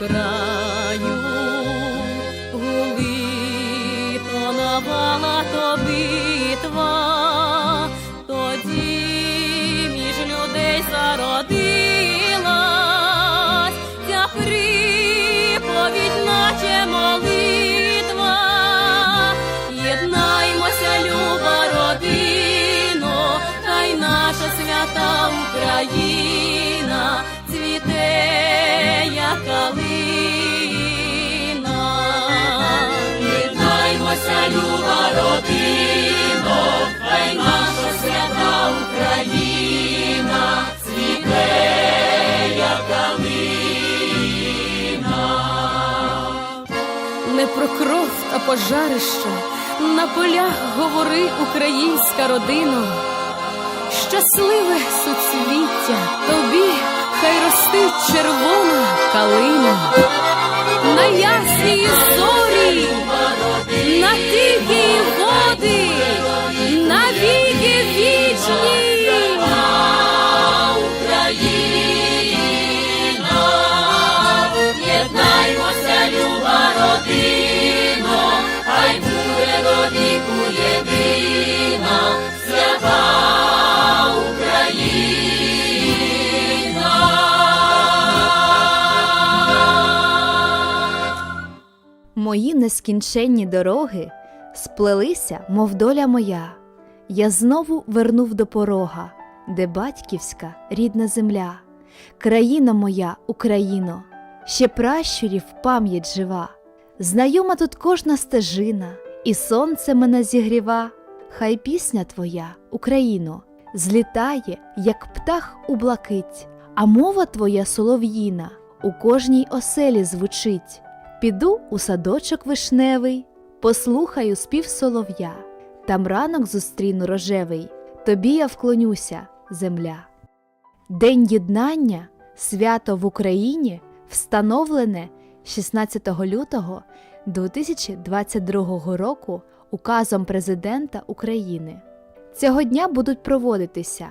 краю, гули то навала, то битва, тоді між людей зародилась пожарище на полях говори українська родина. Щасливе суцвіття тобі, хай ростить червона калина. На ясній зорі, на тихій води, Мої нескінченні дороги сплелися, мов доля моя. Я знову вернув до порога, де батьківська рідна земля, країна моя, Україно, ще пращурів пам'ять жива. Знайома тут кожна стежина, і сонце мене зігріва. Хай пісня твоя, Україно, злітає, як птах у блакить, а мова твоя солов'їна у кожній оселі звучить. Піду у садочок вишневий, послухаю спів солов'я, там ранок зустріну рожевий, тобі я вклонюся, земля. День єднання, свято в Україні, встановлене 16 лютого 2022 року указом Президента України. Цього дня будуть проводитися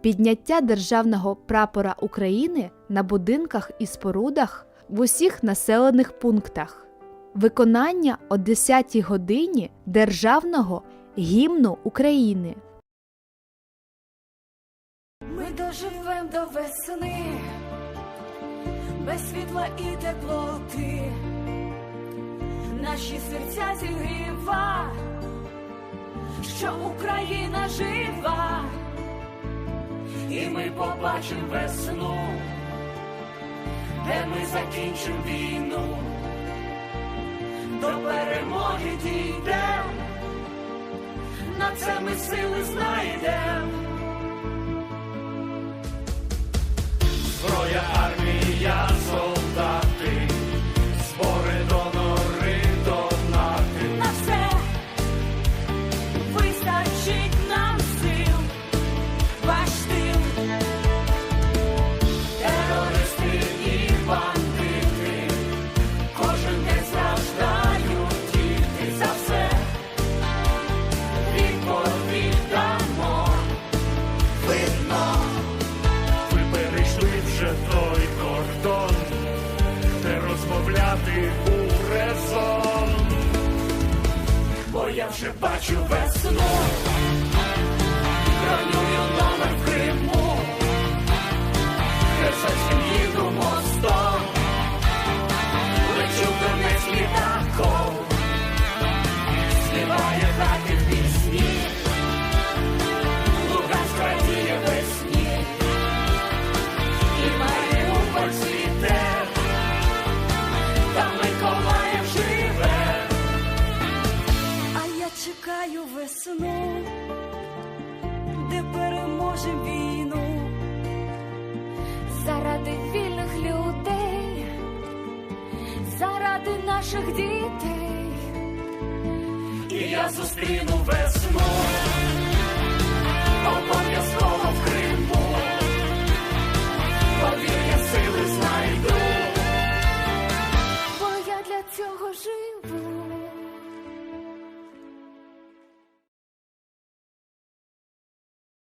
підняття державного прапора України на будинках і спорудах в усіх населених пунктах, виконання о 10 годині державного гімну України. Ми доживем до весни, без світла і теплоти, наші серця зігріва, що Україна жива, і ми побачимо весну, ми закінчимо війну, до перемоги дійдем, на це ми сили знайдем. У. Бо я вже бачу весну, бронюю номер Криму. Чекаю весну, де переможем війну. Заради вільних людей, заради наших дітей. І я зустріну весну,